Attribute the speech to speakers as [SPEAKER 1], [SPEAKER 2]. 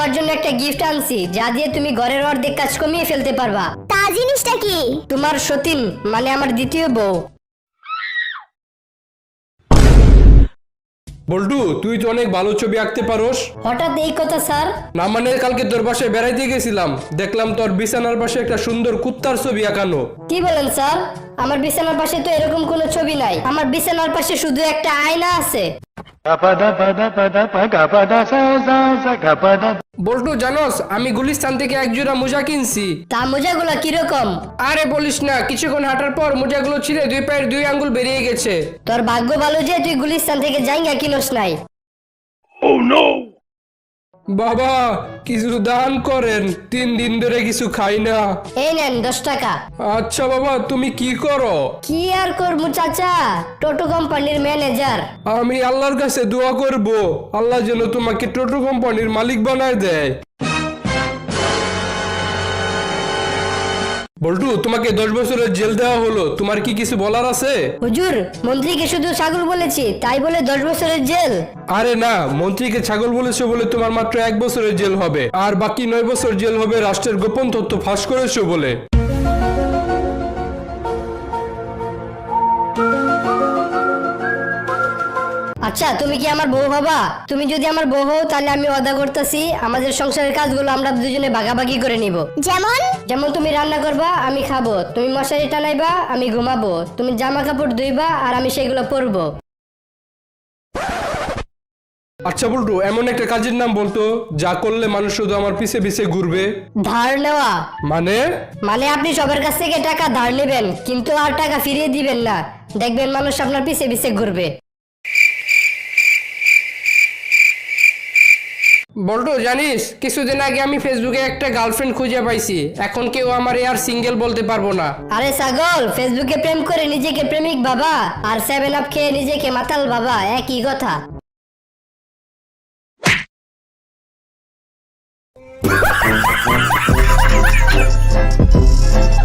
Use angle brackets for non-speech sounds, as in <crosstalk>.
[SPEAKER 1] তোমার জন্য একটা গিফট আনছি যা দিয়ে তুমি ঘরের অর্ধেক কাজ কমিয়ে ফেলতে পারবা।
[SPEAKER 2] তা জিনিসটা কি?
[SPEAKER 1] তোমার সতীন মানে আমার দ্বিতীয় বউ।
[SPEAKER 3] বল্টু তুই তো অনেক ভালো ছবি আঁকতে পারোস।
[SPEAKER 1] হঠাৎ এই কথা স্যার?
[SPEAKER 3] না মানে কালকে তোর বাসায় বেড়াইতে গেছিলাম। দেখলাম তোর বিছানার পাশে একটা সুন্দর কুত্তার ছবি আঁকানো।
[SPEAKER 1] কি বলেন স্যার? আমার বিছানার পাশে তো এরকম কোনো ছবি নাই। আমার বিছানার পাশে শুধু একটা আয়না আছে।
[SPEAKER 3] বল্টু জানোস আমি গুলিস্তান থেকে এক জোড়া মোজা কিনছি।
[SPEAKER 1] তা মোজাগুলো কীরকম?
[SPEAKER 3] আরে বলিস না কিছুক্ষণ হাঁটার পর মোজাগুলো ছিঁড়ে দুই পায়ের দুই আঙ্গুল বেরিয়ে গেছে।
[SPEAKER 1] তোর ভাগ্য ভালো যে তুই গুলিস্তান থেকে জাইঙ্গা কিনোস নাই।
[SPEAKER 3] বাবা কিছু দান করেন। তিন দিন ধরে কিছু খাই না।
[SPEAKER 1] এই নেন দশ টাকা।
[SPEAKER 3] আচ্ছা বাবা তুমি কি করো?
[SPEAKER 1] কি আর করব চাচা? টোটো কোম্পানির ম্যানেজার।
[SPEAKER 3] আমি আল্লাহর কাছে দোয়া করব। আল্লাহ যেন তোমাকে টোটো কোম্পানির মালিক বানায় দেয়। বল্টু তোমাকে দশ বছরের জেল দেওয়া হলো। তোমার কি কিছু বলার আছে?
[SPEAKER 1] হুজুর মন্ত্রীকে শুধু ছাগল বলেছি তাই বলে দশ বছরের জেল।
[SPEAKER 3] আরে না মন্ত্রীকে ছাগল বলেছ বলে তোমার মাত্র এক বছরের জেল হবে। আর বাকি নয় বছর জেল হবে রাষ্ট্রের গোপন তথ্য ফাঁস করেছ বলে।
[SPEAKER 1] আচ্ছা তুমি কি আমার বউ ভাবা? তুমি যদি আমার বউ হও তাহলে আমি অদা করতেছি আমাদের সংসারের কাজগুলো আমরা দুজনে ভাগাভাগি করে নিব।
[SPEAKER 2] যেমন?
[SPEAKER 1] যেমন তুমি রান্না করবা আমি খাব। তুমি মশারি টানাইবা আমি ঘুমাবো। তুমি জামা কাপড় ধুইবা আর আমি সেগুলো পরবো।
[SPEAKER 3] আচ্ছা বল্টু এমন একটা কাজের নাম বলতো যা করলে মানুষ শুধু আমার পিছে পিছে ঘুরবে।
[SPEAKER 1] ধার নেওয়া।
[SPEAKER 3] মানে?
[SPEAKER 1] মানে আপনি সবার কাছ থেকে টাকা ধার নেবেন কিন্তু আর টাকা ফিরিয়ে দিবেন না। দেখবেন মানুষ আপনার পিছে পিছে ঘুরবে।
[SPEAKER 3] বল্টু জানিস কিছুদিন আগে আমি ফেসবুকে একটা গার্লফ্রেন্ড খুঁজে পাইছি। এখন কেউ আমার আর সিঙ্গেল বলতে পারব না।
[SPEAKER 1] আরে ছাগল ফেসবুকে প্রেম করে নিজেকে প্রেমিক বাবা আর সেভেন আপ খেয়ে নিজেকে মাতাল বাবা একই কথা। <laughs>